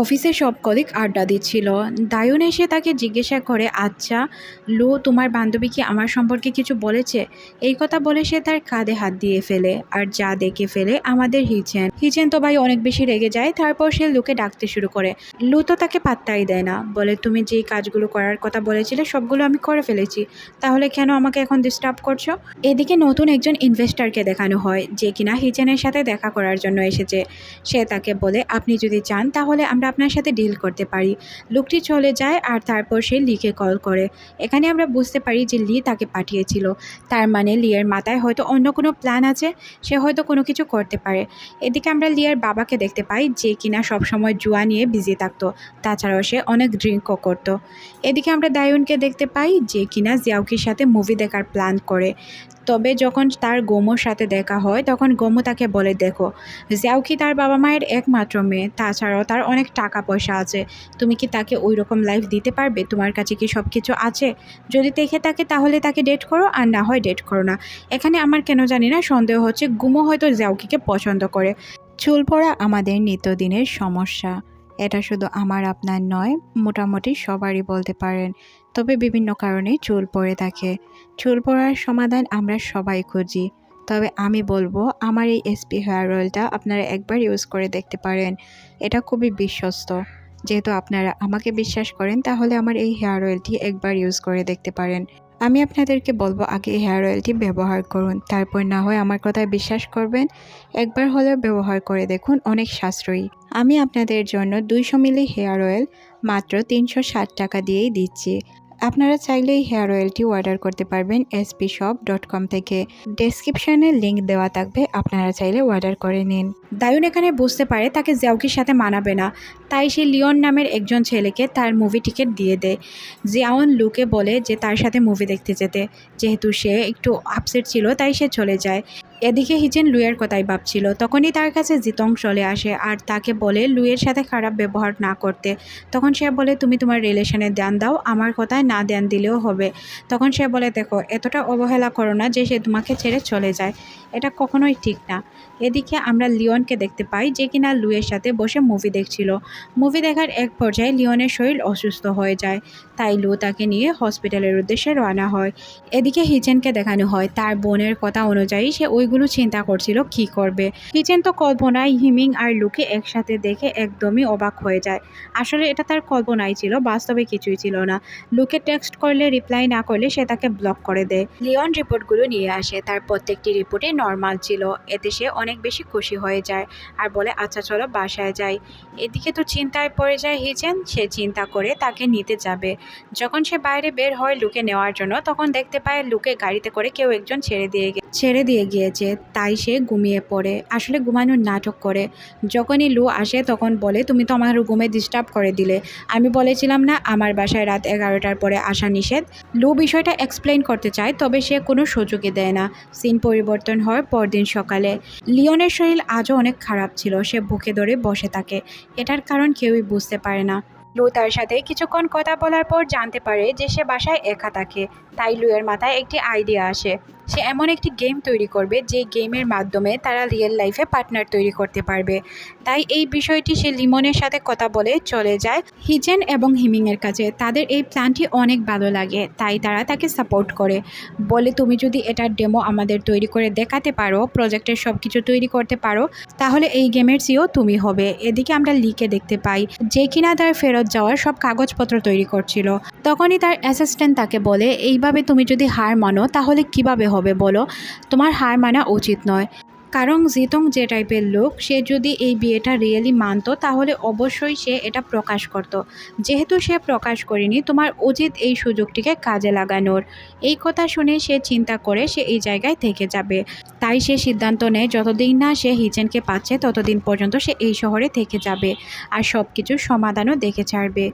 অফিসে সব কলিগ আড্ডা দিচ্ছিল। দায়ুন এসে তাকে জিজ্ঞাসা করে আচ্ছা লু, তোমার বান্ধবী কি আমার সম্পর্কে কিছু বলেছে? এই কথা বলে সে তার কাঁধে হাত দিয়ে ফেলে, আর যা দেখে ফেলে আমাদের হিচেন। হিচেন তো ভাই অনেক বেশি রেগে যায়, তারপর সে লুকে ডাকতে শুরু করে। লু তো তাকে পাত্তাই দেয় না, বলে, তুমি যেই কাজগুলো করার কথা বলেছিলে, সবগুলো আমি করে ফেলেছি। তাহলে কেন আমাকে এখন ডিস্টার্ব করছ? এদিকে নতুন একজন ইনভেস্টারকে দেখানো হয়, যে কিনা হিচেনের সাথে দেখা করার জন্য এসেছে। সে তাকে বলে, আপনি যদি চান, তাহলে আমরা আপনার সাথে ডিল করতে পারি। লোকটি চলে যায় আর তারপর সে লিকে কল করে। এখানে আমরা বুঝতে পারি যে লি তাকে পাঠিয়েছিল। তার মানে লিয়ের মাথায় হয়তো অন্য কোনো প্ল্যান আছে, সে হয়তো কোনো কিছু করতে পারে। এদিকে আমরা লিয়ার বাবাকে দেখতে পাই যে কিনা সবসময় জুয়া নিয়ে বিজি থাকতো। তাছাড়াও সে অনেক ড্রিঙ্কও করতো। এদিকে আমরা দায়ুনকে দেখতে পাই যে কিনা জিয়াউকির সাথে মুভি দেখার প্ল্যান করে। তবে যখন তার গোমোর সাথে দেখা হয়, তখন গোমো তাকে বলে, দেখো জিয়াউকি তার বাবা মায়ের একমাত্র মেয়ে। তাছাড়াও তার অনেক টাকা পয়সা আছে। তুমি কি তাকে ওই রকম লাইফ দিতে পারবে? তোমার কাছে কি সব কিছু আছে? যদি দেখে থাকে, তাহলে তাকে ডেট করো, আর না হয় ডেট করো না। এখানে আমার কেন জানি না সন্দেহ হচ্ছে, গুমো হয়তো জিয়াউকিকে পছন্দ করে। চুল পড়া আমাদের নিত্যদিনের সমস্যা। এটা শুধু আমার, আপনার নয়, মোটামুটি সবারই বলতে পারেন। তবে বিভিন্ন কারণে চুল পড়ে থাকে। চুল পড়ার সমাধান আমরা সবাই খুঁজি। তবে আমি বলব, আমার এই এসপি হেয়ার অয়েলটা আপনারা একবার ইউজ করে দেখতে পারেন। এটা খুবই বিশ্বস্ত। যেহেতু আপনারা আমাকে বিশ্বাস করেন, তাহলে আমার এই হেয়ার অয়েলটি একবার ইউজ করে দেখতে পারেন। আমি আপনাদেরকে বলব, আগে হেয়ার অয়েলটি ব্যবহার করুন। তারপর না হয় আমার কথায় বিশ্বাস করবেন। একবার হলেও ব্যবহার করে দেখুন, অনেক সাশ্রয়ী। আমি আপনাদের জন্য দুইশো মিলি হেয়ার অয়েল মাত্র তিনশো ষাট টাকা দিয়েই দিচ্ছি। আপনারা চাইলে এই হেয়ার অয়েলটি অর্ডার করতে পারবেন এসপি শপ ডট কম থেকে। ডেসক্রিপশনে লিঙ্ক দেওয়া থাকবে, আপনারা চাইলে অর্ডার করে নিন। দায়ুন এখানে বুঝতে পারে তাকে জিয়াউকির সাথে মানাবে না। তাই সে লিওন নামের একজন ছেলেকে তার মুভি টিকিট দিয়ে দেয়। জিয়াউন লুকে বলে যে তার সাথে মুভি দেখতে যেতে। যেহেতু সে একটু আপসেট ছিল, তাই সে চলে যায়। এদিকে হিচেন লুয়ের কথাই ভাবছিল। তখনই তার কাছে জিতং চলে আসে আর তাকে বলে, লুয়ের সাথে খারাপ ব্যবহার না করতে। তখন সে বলে, তুমি তোমার রিলেশনে ধ্যান দাও। আমার কথায় না ধ্যান দিলেও হবে। তখন সে বলে, দেখো, এতটা অবহেলা করো না যে সে তোমাকে ছেড়ে চলে যায়। এটা কখনোই ঠিক না। এদিকে আমরা লিওনকে দেখতে পাই যে কিনা লুয়ের সাথে বসে মুভি দেখছিল। মুভি দেখার এক পর্যায়ে লিওনের শরীর অসুস্থ হয়ে যায়। তাই লু তাকে নিয়ে হসপিটালের উদ্দেশ্যে রওনা হয়। এদিকে হিচেনকে দেখানো হয়। তার বোনের কথা অনুযায়ী সে ওইগুলো চিন্তা করছিল, কি করবে? হিচেন তো কল্পনায় হিমিং আর লুকে একসাথে দেখে একদমই অবাক হয়ে যায়। আসলে এটা তার কল্পনাই ছিল, বাস্তবে কিছুই ছিল না। লুকে টেক্সট করলে রিপ্লাই না করলে সে তাকে ব্লক করে দেয়। লিওন রিপোর্টগুলো নিয়ে আসে, তার প্রত্যেকটি রিপোর্টে নর্মাল ছিল। এতে সে অনেক বেশি খুশি হয়ে যায় আর বলে আচ্ছা চলো বাসায় যাই। এদিকে তো চিন্তায় পড়ে যায় হিচেন, সে চিন্তা করে তাকে নিতে যাবে। যখন সে বাইরে বের হয় লুকে নেওয়ার জন্য, তখন দেখতে পায় লুকে গাড়িতে করে কেউ একজন ছেড়ে দিয়ে ছেড়ে দিয়ে গিয়েছে। তাই সে ঘুমিয়ে পড়ে। আসলে ঘুমানোর নাটক করে। যখনই লু আসে, তখন বলে, তুমি তো আমার ঘুমে ডিস্টার্ব করে দিলে। আমি বলেছিলাম না, আমার বাসায় রাত এগারোটার পরে আসা নিষেধ। লু বিষয়টা এক্সপ্লেন করতে চায়, তবে সে কোনো সুযোগই দেয় না। সিন পরিবর্তন হয় পরদিন সকালে। লিওনের শরীর আজও অনেক খারাপ ছিল, সে বুকে ধরে বসে থাকে। এটার কারণ কেউই বুঝতে পারে না। লু তার সাথে কিছুক্ষণ কথা বলার পর জানতে পারে যে সে বাসায় একা থাকে। তাই লুয়ের মাথায় একটি আইডিয়া আসে। সে এমন একটি গেম তৈরি করবে, যে গেমের মাধ্যমে তারা রিয়েল লাইফে পার্টনার তৈরি করতে পারবে। তাই এই বিষয়টি সে লিমনের সাথে কথা বলে চলে যায় হিজেন এবং হিমিংয়ের কাছে। তাদের এই প্ল্যানটি অনেক ভালো লাগে, তাই তারা তাকে সাপোর্ট করে। বলে, তুমি যদি এটার ডেমো আমাদের তৈরি করে দেখাতে পারো প্রজেক্টের সব কিছু তৈরি করতে পারো, তাহলে এই গেমের সিও তুমি হবে। এদিকে আমরা লিকে দেখতে পাই, যে কিনা তার ফেরত যাওয়ার সব কাগজপত্র তৈরি করছিল। তখনই তার অ্যাসিস্ট্যান্ট তাকে বলে এইভাবে তুমি যদি হার মানো, তাহলে কীভাবে হবে বলো? তোমার হার মানা উচিত নয়। কারণ জিতং যে টাইপের লোক, সে যদি এই বিয়েটা রিয়েলি মানতো, তাহলে অবশ্যই সে এটা প্রকাশ করত। যেহেতু সে প্রকাশ করেনি, তোমার উচিত এই সুযোগটিকে কাজে লাগানোর। এই কথা শুনে সে চিন্তা করে সে এই জায়গায় থেকে যাবে। তাই সে সিদ্ধান্ত নেয়, যতদিন না সে হিচেনকে পাচ্ছে, ততদিন পর্যন্ত সে এই শহরে থেকে যাবে। আর সব কিছুর সমাধানও দেখে ছাড়বে।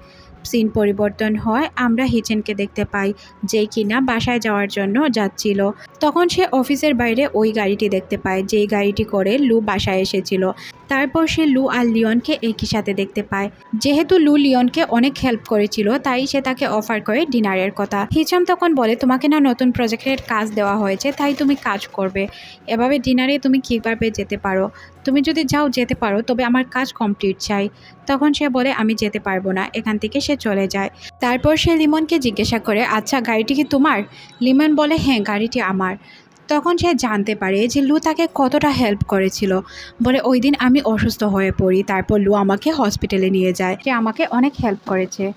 সিন পরিবর্তন হয়, আমরা হিচেনকে দেখতে পাই যে কিনা বাসায় যাওয়ার জন্য যাচ্ছিল। তখন সে অফিসের বাইরে ওই গাড়িটি দেখতে পায়, যেই গাড়িটি করে লু বাসায় এসেছিল। তারপর সে লু আর লিওনকে একই সাথে দেখতে পায়। যেহেতু লু লিওনকে অনেক হেল্প করেছিল, তাই সে তাকে অফার করে ডিনারের কথা। হিচাম তখন বলে, তোমাকে না নতুন প্রজেক্টের কাজ দেওয়া হয়েছে, তাই তুমি কাজ করবে। এভাবে ডিনারে তুমি কীভাবে যেতে পারো? তুমি যদি যাও যেতে পারো, তবে আমার কাজ কমপ্লিট চাই। তখন সে বলে, আমি যেতে পারব না। এখান থেকে সে চলে যায়। তারপর সে লিমনকে জিজ্ঞাসা করে আচ্ছা গাড়িটি কি তোমার? লিমন বলে হ্যাঁ গাড়িটি আমার। তখন সে জানতে পারে যে লু তাকে কতটা হেল্প করেছিল। বলে, ওই দিন আমি অসুস্থ হয়ে পড়ি, তারপর লু আমাকে হসপিটালে নিয়ে যায়। সে আমাকে অনেক হেল্প করেছে।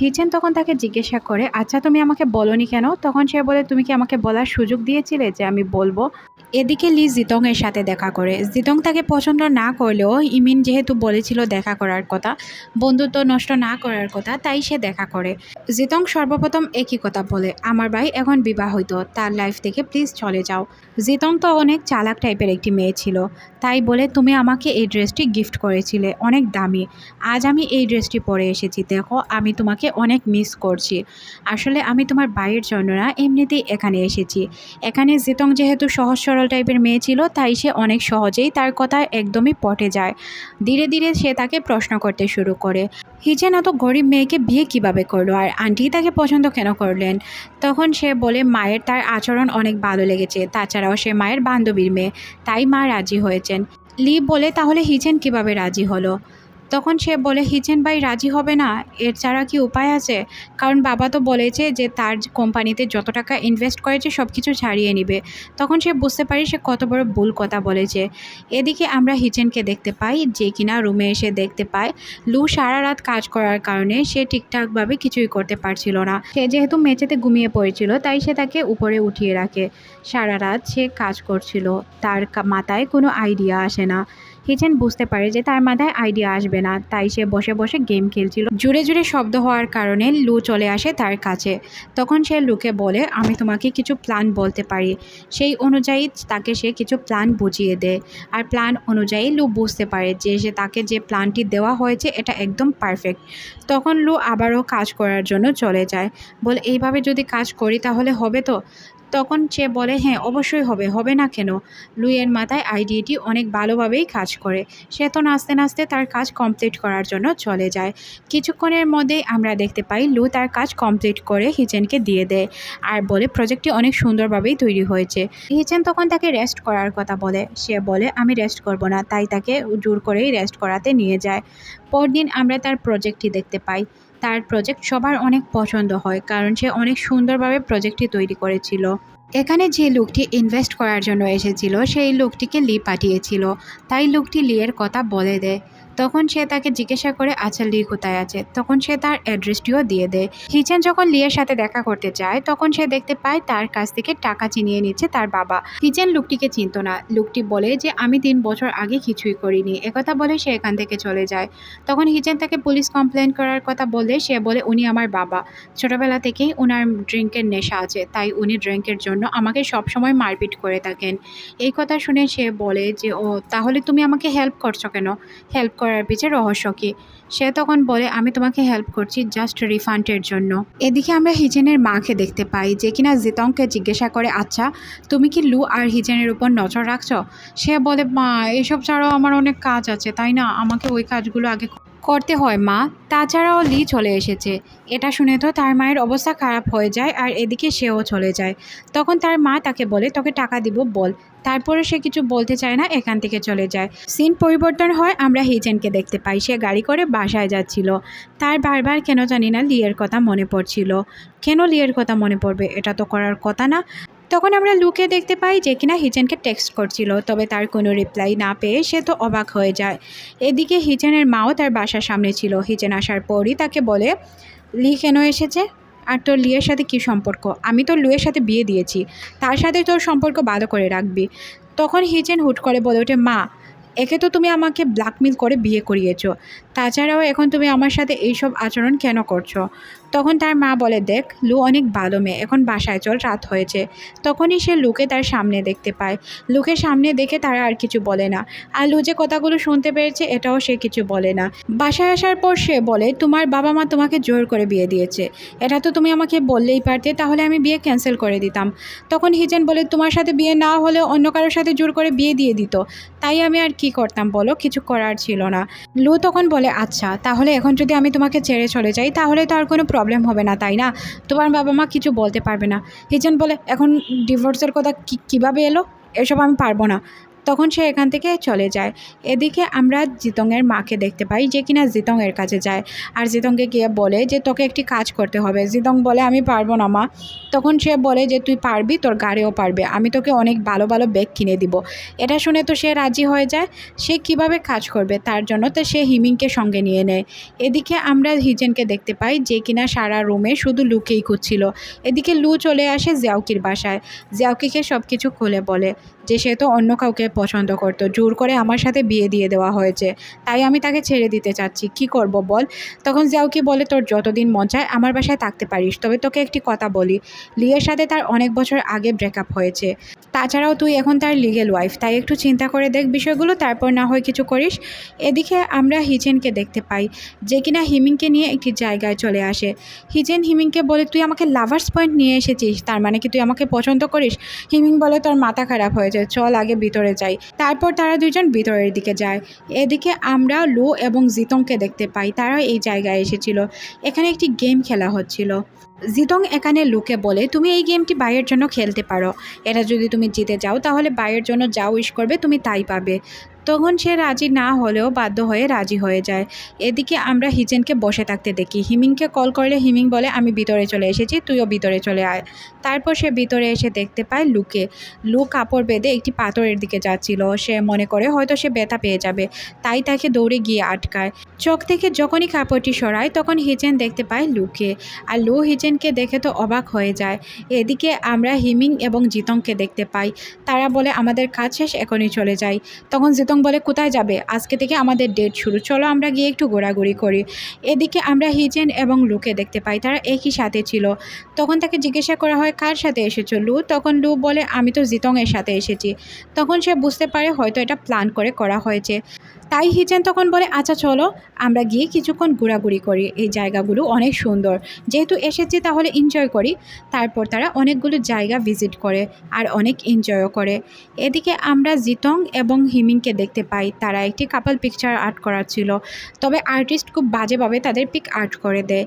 হিচেন তখন তাকে জিজ্ঞাসা করে আচ্ছা তুমি আমাকে বলনি কেন? তখন সে বলে, তুমি কি আমাকে বলার সুযোগ দিয়েছিলে যে আমি বলব? এদিকে লি জিতংয়ের সাথে দেখা করে। জিতং তাকে পছন্দ না করলেও ইমিন যেহেতু বলেছিল দেখা করার কথা, বন্ধুত্ব নষ্ট না করার কথা, তাই সে দেখা করে। জিতং সর্বপ্রথম একই কথা বলে, আমার ভাই এখন বিবাহিত, তার লাইফ থেকে প্লিজ চলে যাও। জিতং তো অনেক চালাক টাইপের একটি মেয়ে ছিল, তাই বলে, তুমি আমাকে এই ড্রেসটি গিফট করেছিলে, অনেক দামি। আজ আমি এই ড্রেসটি পরে এসেছি, দেখো, আমি তোমাকে অনেক মিস করছি। আসলে আমি তোমার ভাইয়ের জন্য না, এমনিতেই এখানে এসেছি। এখানে জিতং যেহেতু সহজ সরল টাইপের মেয়ে ছিল, তাই সে অনেক সহজেই তার কথা একদমই পটে যায়। ধীরে ধীরে সে তাকে প্রশ্ন করতে শুরু করে হিজেন এত গরিব মেয়েকে বিয়ে কীভাবে করল? আর আন্টি তাকে পছন্দ কেন করলেন? তখন সে বলে, মায়ের তার আচরণ অনেক ভালো লেগেছে, তাছাড়াও সে মায়ের বান্ধবীর মেয়ে, তাই মা রাজি হয়েছেন। লি বলে, তাহলে হিজেন কীভাবে রাজি হলো? তখন সে বলে, হিচেন ভাই রাজি হবে না। এর ছাড়া কি উপায় আছে? কারণ বাবা তো বলেছে যে, তার কোম্পানিতে যত টাকা ইনভেস্ট করেছে সব কিছু ছাড়িয়ে নিবে। তখন সে বুঝতে পারি সে কত বড় ভুল কথা বলেছে। এদিকে আমরা হিচেনকে দেখতে পাই যে, কিনা রুমে এসে দেখতে পায়, লু সারা রাত কাজ করার কারণে সে ঠিকঠাকভাবে কিছুই করতে পারছিল না। সে যেহেতু মেঝেতে ঘুমিয়ে পড়েছিল, তাই সে তাকে উপরে উঠিয়ে রাখে। সারা রাত সে কাজ করছিল। তার মাথায় কোনো আইডিয়া আসে না। হিচেন বুঝতে পারে যে তার মাথায় আইডিয়া আসবে না, তাই সে বসে বসে গেম খেলছিল। জুড়ে জুড়ে শব্দ হওয়ার কারণে লু চলে আসে তার কাছে। তখন সে লুকে বলে, আমি তোমাকে কিছু প্ল্যান বলতে পারি। সেই অনুযায়ী তাকে সে কিছু প্ল্যান বুঝিয়ে দেয়। আর প্ল্যান অনুযায়ী লু বুঝতে পারে যে সে তাকে যে প্ল্যানটি দেওয়া হয়েছে, এটা একদম পারফেক্ট তখন লু আবারও কাজ করার জন্য চলে যায়। বলে, এইভাবে যদি কাজ করি তাহলে হবে তো? তখন সে বলে হ্যাঁ অবশ্যই হবে। হবে না কেন? লুইয়ের মাথায় আইডিয়াটি অনেক ভালোভাবেই কাজ করে। সে তো নাচতে নাচতে তার কাজ কমপ্লিট করার জন্য চলে যায়। কিছুক্ষণের মধ্যেই আমরা দেখতে পাই লু তার কাজ কমপ্লিট করে হিচেনকে দিয়ে দেয় আর বলে, প্রজেক্টটি অনেক সুন্দরভাবেই তৈরি হয়েছে। হিচেন তখন তাকে রেস্ট করার কথা বলে। সে বলে, আমি রেস্ট করব না। তাই তাকে জোর করেই রেস্ট করাতে নিয়ে যায়। পরদিন আমরা তার প্রজেক্টটি দেখতে পাই। তার প্রজেক্ট সবার অনেক পছন্দ হয়, কারণ সে অনেক সুন্দরভাবে প্রজেক্টটি তৈরি করেছিল। এখানে যে লোকটি ইনভেস্ট করার জন্য এসেছিল, সেই লোকটিকে লি পাঠিয়েছিল। তাই লোকটি লিয়ের কথা বলে দেয়। তখন সে তাকে জিজ্ঞাসা করে আচ্ছা লি কোথায় আছে? তখন সে তার অ্যাড্রেসটিও দিয়ে দেয়। হিচেন যখন লিয়ের সাথে দেখা করতে যায়, তখন সে দেখতে পায় তার কাছ থেকে টাকা চিনিয়ে নিচ্ছে তার বাবা। হিচেন লোকটিকে চিনত না। লোকটি বলে যে, আমি তিন বছর আগে কিছুই করিনি। একথা বলে সে এখান থেকে চলে যায়। তখন হিচেন তাকে পুলিশ কমপ্লেন করার কথা বলে, সে বলে, উনি আমার বাবা। ছোটবেলা থেকেই ওনার ড্রিঙ্কের নেশা আছে, তাই উনি ড্রিঙ্কের জন্য আমাকে সবসময় মারপিট করে থাকেন। এই কথা শুনে সে বলে যে, ও, তাহলে তুমি আমাকে হেল্প করছ কেন? হেল্প করার পিছে রহস্য কী? সে তখন বলে, আমি তোমাকে হেল্প করছি জাস্ট রিফান্ডের জন্য। এদিকে আমরা হিজেনের মাকে দেখতে পাই, যে কিনা জিতংকে জিজ্ঞাসা করে আচ্ছা তুমি কি লু আর হিজেনের উপর নজর রাখছ? সে বলে, মা, এসব ছাড়াও আমার অনেক কাজ আছে, তাই না? আমাকে ওই কাজগুলো আগে করতে হয়, মা। তাছাড়াও লি চলে এসেছে। এটা শুনে তো তার মায়ের অবস্থা খারাপ হয়ে যায়, আর এদিকে সেও চলে যায়। তখন তার মা তাকে বলে, তোকে টাকা দিব, বল। তারপরে সে কিছু বলতে চায় না, এখান থেকে চলে যায়। সিন পরিবর্তন হয়, আমরা হিজেনকে দেখতে পাই। সে গাড়ি করে বাসায় যাচ্ছিল। তার বারবার কেন জানি না লিয়ের কথা মনে পড়ছিল। কেন লিয়ের কথা মনে পড়বে, এটা তো করার কথা না। তখন আমরা লুকে দেখতে পাই যে কিনা হিজেনকে টেক্সট করছিল, তবে তার কোনো রিপ্লাই না পেয়ে সে তো অবাক হয়ে যায়। এদিকে হিজেনের মাও তার বাসার সামনে ছিল। হিজেন আসার পরই তাকে বলে, লি কেন এসেছে? আর তোর লিয়ের সাথে কি সম্পর্ক? আমি তোর লুয়ের সাথে বিয়ে দিয়েছি। তার সাথে তোর সম্পর্ক ভালো করে রাখবি। তখন হিচেন হুট করে বলে ওঠে, মা, একে তো তুমি আমাকে ব্ল্যাকমেল করে বিয়ে করিয়েছো। তাছাড়াও এখন তুমি আমার সাথে এইসব আচরণ কেন করছ? তখন তার মা বলে, দেখ, লু অনেক ভালো মেয়ে, এখন বাসায় চল, রাত হয়েছে। তখনই সে লুকে তার সামনে দেখতে পায়। লুকে সামনে দেখে তারা আর কিছু বলে না। আর লু যে কথাগুলো শুনতে পেরেছে এটাও সে কিছু বলে না। বাসায় আসার পর সে বলে, তোমার বাবা মা তোমাকে জোর করে বিয়ে দিয়েছে। এটা তো তুমি আমাকে বললেই পারতে, তাহলে আমি বিয়ে ক্যান্সেল করে দিতাম। তখন হিজেন বলে, তোমার সাথে বিয়ে না হলেও অন্য কারোর সাথে জোর করে বিয়ে দিয়ে দিত। তাই আমি আর কি করতাম বলো? কিছু করার ছিল না। লু তখন বলে আচ্ছা তাহলে এখন যদি আমি তোমাকে ছেড়ে চলে যাই, তাহলে তো আর কোনো প্রবলেম হবে না, তাই না? তোমার বাবা মা কিছু বলতে পারবে না। হিজেন বলে, এখন ডিভোর্সের কথা কি, কীভাবে এলো? এসব আমি পারব না। তখন সে এখান থেকে চলে যায়। এদিকে আমরা জিতংয়ের মাকে দেখতে পাই যে কিনা জিতংয়ের কাছে যায়। আর জিতংকে গিয়ে বলে যে, তোকে একটি কাজ করতে হবে। জিতং বলে, আমি পারব না মা। তখন সে বলে যে, তুই পারবি, তোর গাড়িও পারবে। আমি তোকে অনেক ভালো ভালো ব্যাগ কিনে দিব। এটা শুনে তো সে রাজি হয়ে যায়। সে কীভাবে কাজ করবে তার জন্য তো সে হিমিংকে সঙ্গে নিয়ে নেয়। এদিকে আমরা হিজেনকে দেখতে পাই যে কিনা সারা রুমে শুধু লুকেই খুঁজছিল। এদিকে লু চলে আসে জিয়াউকির বাসায়। জিয়াউকিকে সব কিছু খুলে বলে যে সে তো অন্য কাউকে পছন্দ করতো। জোর করে আমার সাথে বিয়ে দিয়ে দেওয়া হয়েছে। তাই আমি তাকে ছেড়ে দিতে চাচ্ছি। কি করব বল? তখন জিয়াউকি বলে তোর যতদিন মন চায় আমার বাসায় থাকতে পারিস। তবে তোকে একটি কথা বলি। লিয়ের সাথে তার অনেক বছর আগে ব্রেকআপ হয়েছে। তাছাড়াও তুই এখন তার লিগেল ওয়াইফ তাই একটু চিন্তা করে দেখ বিষয়গুলো, তারপর না হয় কিছু করিস। এদিকে আমরা হিজেনকে দেখতে পাই, যে কিনা হিমিংকে নিয়ে একটি জায়গায় চলে আসে। হিজেন হিমিংকে বলে, তুই আমাকে লাভার্স পয়েন্ট নিয়ে এসেছিস। তার মানে কি তুই আমাকে পছন্দ করিস? হিমিং বলে, তোর মাথা খারাপ হয়েছে। চল আগে ভিতরে যাই। তারপর তারা দুজন ভিতরের দিকে যায়। এদিকে আমরা লু এবং জিতংকে দেখতে পাই। তারা এই জায়গায় এসেছিল। এখানে একটি গেম খেলা হচ্ছিল। জিতং এখানে লুকে বলে, তুমি এই গেমটি বাইয়ের জন্য খেলতে পারো। এটা যদি তুমি জিতে যাও, তাহলে বাইয়ের জন্য যা উইশ করবে, তুমি তাই পাবে। তখন সে রাজি না হলেও বাধ্য হয়ে রাজি হয়ে যায়। এদিকে আমরা হিজেনকে বসে থাকতে দেখি। হিমিংকে কল করলে হিমিং বলে, আমি ভিতরে চলে এসেছি, তুইও ভিতরে চলে আয়। তারপর সে ভিতরে এসে দেখতে পায় লুকে। লু কাপড় বেঁধে একটি পাথরের দিকে যাচ্ছিল। সে মনে করে হয়তো সে ব্যথা পেয়ে যাবে, তাই তাকে দৌড়ে গিয়ে আটকায়। চোখ থেকে যখনই কাপড়টি সরায়, তখন হিজেন দেখতে পায় লুকে। আর লু হিজেনকে দেখে তো অবাক হয়ে যায়। এদিকে আমরা হিমিং এবং জিতংকে দেখতে পাই। তারা বলে, আমাদের কাজ শেষ, এখনই চলে যাই। তখন জিতং বলে কোথায় যাবে? আজকে থেকে আমাদের ডেট শুরু। চলো আমরা গিয়ে একটু ঘোরাঘুরি করি। এদিকে আমরা হিজেন এবং লুকে দেখতে পাই। তারা একই সাথে ছিল। তখন তাকে জিজ্ঞাসা করা হয়, কার সাথে এসেছ? লু তখন লু বলে, আমি তো জিতংয়ের সাথে এসেছি। তখন সে বুঝতে পারে, হয়তো এটা প্ল্যান করে করা হয়েছে। তাই হিজেন তখন বলে আচ্ছা চলো, আমরা গিয়ে কিছুক্ষণ ঘোরাঘুরি করি। এই জায়গাগুলো অনেক সুন্দর। যেহেতু এসেছি তাহলে এনজয় করি। তারপর তারা অনেকগুলো জায়গা ভিজিট করে আর অনেক এনজয়ও করে। এদিকে আমরা জিতং এবং হিমিংকে দেখতে পাই। তারা একটি কাপল পিকচার আর্ট করার ছিল তবে আর্টিস্ট খুব বাজেভাবে তাদের পিক আর্ট করে দেয়।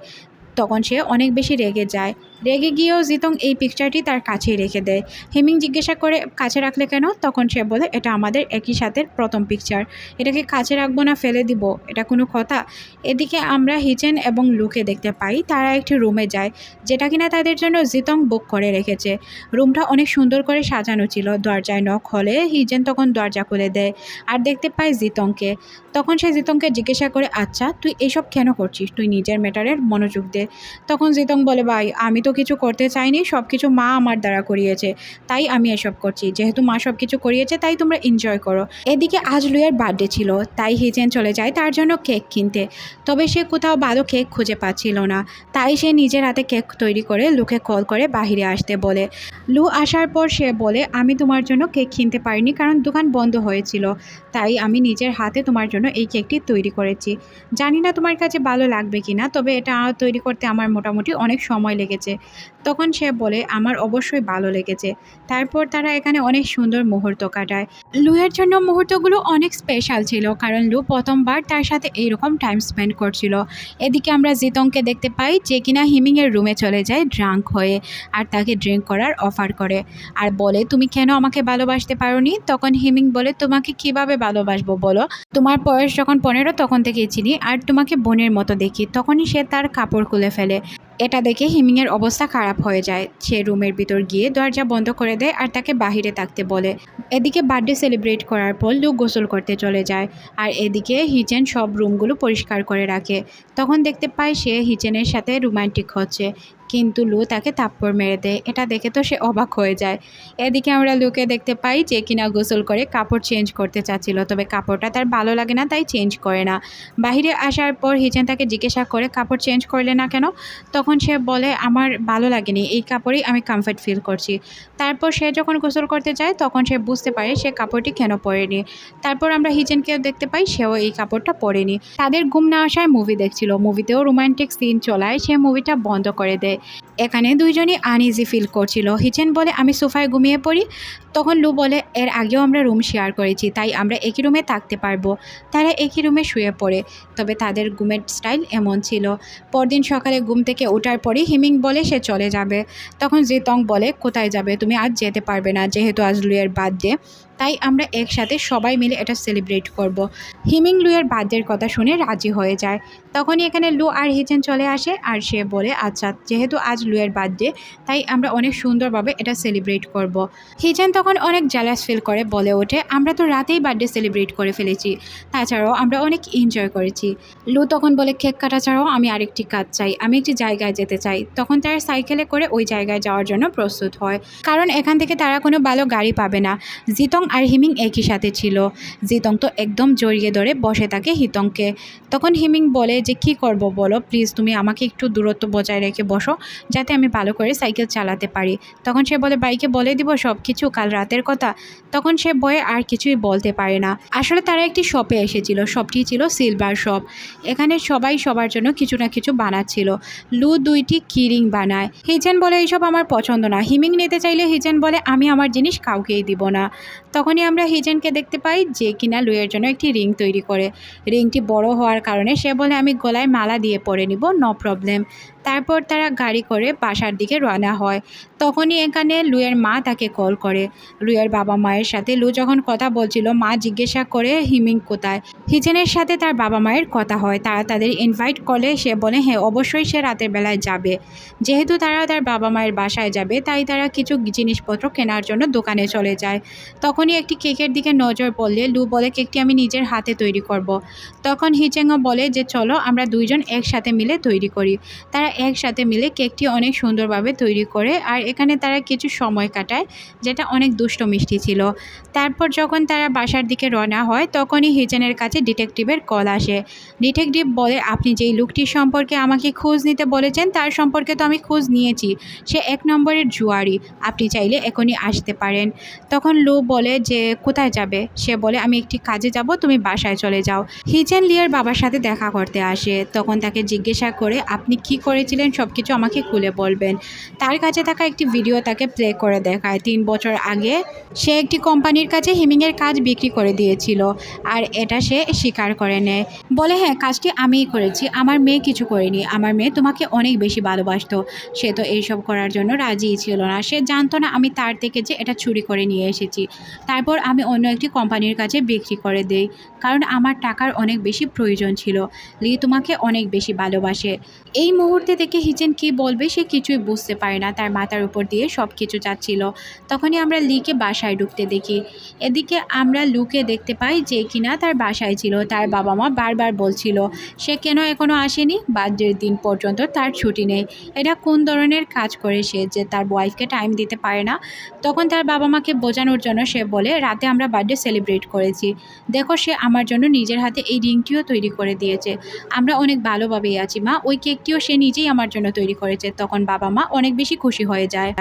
তখন সে অনেক বেশি রেগে যায়। রেগে গিয়েও জিতং এই পিকচারটি তার কাছেই রেখে দেয়। হিমিং জিজ্ঞাসা করে, কাছে রাখলে কেন? তখন সে বলে, এটা আমাদের একই সাথে প্রথম পিকচার এটাকে কাছে রাখব না, ফেলে দিব। এটা কোনো কথা। এদিকে আমরা হিচেন এবং লুকে দেখতে পাই, তারা একটি রুমে যায়, যেটা কিনা তাদের জন্য জিতং বুক করে রেখেছে। রুমটা অনেক সুন্দর করে সাজানো ছিল। দরজায় নখ হলে হিজেন তখন দরজা খুলে দেয় আর দেখতে পায় জিতংকে। তখন সে জিতংকে জিজ্ঞাসা করে আচ্ছা তুই এসব কেন করছিস? তুই নিজের ম্যাটারের মনোযোগ দে। তখন জিতং বলে, ভাই, আমি তো কিছু করতে চাইনি সব কিছু মা আমার দ্বারা করিয়েছে। তাই আমি এসব করছি। যেহেতু মা সব কিছু করিয়েছে, তাই তোমরা এনজয় করো। এদিকে আজ লুয়ের বার্থডে ছিল, তাই হিজেন চলে যায়, তার জন্য কেক কিনতে। তবে সে কোথাও ভালো কেক খুঁজে পাচ্ছিল না। তাই সে নিজের হাতে কেক তৈরি করে লুকে কল করে বাহিরে আসতে বলে। লু আসার পর সে বলে, আমি তোমার জন্য কেক কিনতে পারিনি, কারণ দোকান বন্ধ হয়েছিল। তাই আমি নিজের হাতে তোমার জন্য এই কেকটি তৈরি করেছি। জানি না তোমার কাছে ভালো লাগবে কি না তবে এটা তৈরি করতে আমার মোটামুটি অনেক সময় লেগেছে। তখন সে বলে, আমার অবশ্যই ভালো লেগেছে। তারপর তারা এখানে অনেক সুন্দর মুহূর্ত কাটায়। লুয়ের জন্য মুহূর্তগুলো অনেক স্পেশাল ছিল, কারণ লু প্রথমবার তার সাথে এইরকম টাইম স্পেন্ড করছিল। এদিকে আমরা জিতংকে দেখতে পাই, যে কিনা হিমিংয়ের রুমে চলে যায় ড্রাঙ্ক হয়ে আর তাকে ড্রিঙ্ক করার অফার করে। আর বলে, তুমি কেন আমাকে ভালোবাসতে পারোনি? তখন হিমিং বলে, তোমাকে কীভাবে ভালোবাসবো বলো? তোমার বয়স যখন পনেরো তখন থেকেই চিনি, আর তোমাকে বোনের মতো দেখি। তখনই সে তার কাপড় খুলে ফেলে। এটা দেখে হিমিংয়ের অবস্থা খারাপ হয়ে যায়। সে রুমের ভিতর গিয়ে দরজা বন্ধ করে দেয় আর তাকে বাহিরে থাকতে বলে। এদিকে বার্থডে সেলিব্রেট করার পর লুক গোসল করতে চলে যায় আর এদিকে হিচেন সব রুমগুলো পরিষ্কার করে রাখে। তখন দেখতে পায় সে হিচেনের সাথে রোমান্টিক হচ্ছে। কিন্তু লু তাকে থাপ্পড় মেরে দেয়। এটা দেখে তো সে অবাক হয়ে যায়। এদিকে আমরা লুকে দেখতে পাই যে কিনা গোসল করে কাপড় চেঞ্জ করতে চাচ্ছিল, তবে কাপড়টা তার ভালো লাগে না, তাই চেঞ্জ করে না। বাহিরে আসার পর হিচেন তাকে জিজ্ঞাসা করে, কাপড় চেঞ্জ করলে না কেন? তখন সে বলে, আমার ভালো লাগেনি, এই কাপড়েই আমি কমফর্ট ফিল করছি। তারপর সে যখন গোসল করতে যায়, তখন সে বুঝতে পারে সে কাপড়টি কেন পরেনি। তারপর আমরা হিজেনকেও দেখতে পাই, সেও এই কাপড়টা পরেনি। তাদের ঘুম না আসায় মুভি দেখছিল। মুভিতেও রোমান্টিক সিন চলায় সে মুভিটা বন্ধ করে দেয়। এখানে দুইজনই আনইজি ফিল করছিল। হিচেন বলে, আমি সোফায় ঘুমিয়ে পড়ি। তখন লু বলে, এর আগেও আমরা রুম শেয়ার করেছি, তাই আমরা একই রুমে থাকতে পারব। তারা একই রুমে শুয়ে পড়ে। তবে তাদের ঘুমের স্টাইল এমন ছিল। পরদিন সকালে ঘুম থেকে ওঠার পরই হিমিং বলে, সে চলে যাবে। তখন জিতং বলে, কোথায় যাবে? তুমি আজ যেতে পারবে না, যেহেতু আজ লুয়ের বার্থডে তাই আমরা একসাথে সবাই মিলে এটা সেলিব্রেট করব। হিমিং লুয়ের বার্থডের কথা শুনে রাজি হয়ে যায়। তখনই এখানে লু আর হিচেন চলে আসে আর সে বলে আচ্ছা যেহেতু আজ লুয়ের বার্থডে, তাই আমরা অনেক সুন্দরভাবে এটা সেলিব্রেট করব। হিচেন তখন অনেক জ্যালাস ফিল করে, বলে ওঠে, আমরা তো রাতেই বার্থডে সেলিব্রেট করে ফেলেছি, তাছাড়াও আমরা অনেক এনজয় করেছি। লু তখন বলে, কেক কাটা ছাড়াও আমি আরেকটি কাজ চাই, আমি একটি জায়গায় যেতে চাই। তখন তারা সাইকেলে করে ওই জায়গায় যাওয়ার জন্য প্রস্তুত হয়, কারণ এখান থেকে তারা কোনো ভালো গাড়ি পাবে না। জিতং আর হিমিং একই সাথে ছিল। জিতং তো একদম জড়িয়ে ধরে বসে থাকে হিতংকে। তখন হিমিং বলে যে কি করব বলো? প্লিজ তুমি আমাকে একটু দূরত্ব বজায় রেখে বসো, যাতে আমি ভালো করে সাইকেল চালাতে পারি। তখন সে বলে বাইকে বলে দিব সব কিছু কাল রাতের কথা। তখন সে বয়ে আর কিছুই বলতে পারে না। আসলে তারা একটি শপে এসেছিল। শপটি ছিল সিলভার শপ। এখানে সবাই সবার জন্য কিছু না কিছু বানাচ্ছিল। লু দুইটি কিরিং বানায়। হিজেন বলে, এইসব আমার পছন্দ না। হিমিং নিতে চাইলে হিজেন বলে, আমি আমার জিনিস কাউকেই দিব না। তখনই আমরা হিজেনকে দেখতে পাই যে কিনা লুয়ের জন্য একটি রিং তৈরি করে। রিংটি বড় হওয়ার কারণে সে বলে, আমি গলায় মালা দিয়ে পরে নিব নো প্রবলেম তারপর তারা গাড়ি করে বাসার দিকে রওনা হয়। তখনই এখানে লুয়ের মা তাকে কল করে। লুয়ের বাবা মায়ের সাথে লু যখন কথা বলছিল, মা জিজ্ঞাসা করে হিমিং কোথায়? হিজেনের সাথে তার বাবা মায়ের কথা হয়। তারা তাদের ইনভাইট করলে সে বলে হ্যাঁ অবশ্যই সে রাতের বেলায় যাবে। যেহেতু তারা তার বাবা মায়ের বাসায় যাবে, তাই তারা কিছু জিনিসপত্র কেনার জন্য দোকানে চলে যায়। তখনই একটি কেকের দিকে নজর পড়লে লু বলে, কেকটি আমি নিজের হাতে তৈরি করব। তখন হিচেঙ্গা বলে যে, চলো, আমরা দুইজন একসাথে মিলে তৈরি করি। তারা একসাথে মিলে কেকটি অনেক সুন্দরভাবে তৈরি করে, আর এখানে তারা কিছু সময় কাটায়, যেটা অনেক দুষ্ট মিষ্টি ছিল। তারপর যখন তারা বাসার দিকে রওনা হয়, তখনই হিচেনের কাছে ডিটেকটিভের কল আসে। ডিটেকটিভ বলে, আপনি যেই লোকটির সম্পর্কে আমাকে খোঁজ নিতে বলেছেন, তার সম্পর্কে তো আমি খোঁজ নিয়েছি। সে এক নম্বরের জুয়ারি, আপনি চাইলে এখনই আসতে পারেন। তখন লু বলে যে, কোথায় যাবে? সে বলে, আমি একটি কাজে যাব, তুমি বাসায় চলে যাও। হিচেন লিয়ার বাবার সাথে দেখা করতে আসে। তখন তাকে জিজ্ঞাসা করে, আপনি কি করেছিলেন সব কিছু আমাকে খুলে বলবেন। তার কাছে থাকা একটি ভিডিও তাকে প্লে করে দেখায়। তিন বছর আগে সে একটি কোম্পানির কাছে হিমিংয়ের কাজ বিক্রি করে দিয়েছিল, আর এটা সে স্বীকার করে নেয়। বলে হ্যাঁ কাজটি আমিই করেছি, আমার মেয়ে কিছু করেনি, আমার মেয়ে তোমাকে অনেক বেশি ভালোবাসতো। সে তো এইসব করার জন্য রাজিই ছিল না। সে জানতো না আমি তার থেকে যে এটা চুরি করে নিয়ে এসেছি। তারপর আমি অন্য একটি কোম্পানির কাছে বিক্রি করে দেই, কারণ আমার টাকার অনেক বেশি প্রয়োজন ছিল। লি তোমাকে অনেক বেশি ভালোবাসে। এই মুহূর্তে থেকে হিচেন কি বলবে সে কিছুই বুঝতে পারে না। তার মাথার উপর দিয়ে সব কিছু যাচ্ছিল। তখনই আমরা লিকে বাসায় ঢুকতে দেখি। এদিকে আমরা লুকে দেখতে পাই যে কিনা তার বাসায় ছিল। তার বাবা মা বারবার বলছিল, সে কেন এখনও আসেনি? বার্থডের দিন পর্যন্ত তার ছুটি নেই। এটা কোন ধরনের কাজ করে সে যে তার ওয়াইফকে টাইম দিতে পারে না? তখন তার বাবা মাকে বোঝানোর জন্য সে বলে, রাতে আমরা বার্থডে সেলিব্রেট করেছি। দেখো সে আমার জন্য নিজের হাতে এই রিংটিও তৈরি করে দিয়েছে। আমরা অনেক ভালোভাবেই আছি, মা। ওই কেকটিও সে নিজেই আমার জন্য তৈরি করেছে তখন বাবা মা অনেক বেশি খুশি হয়ে যায়।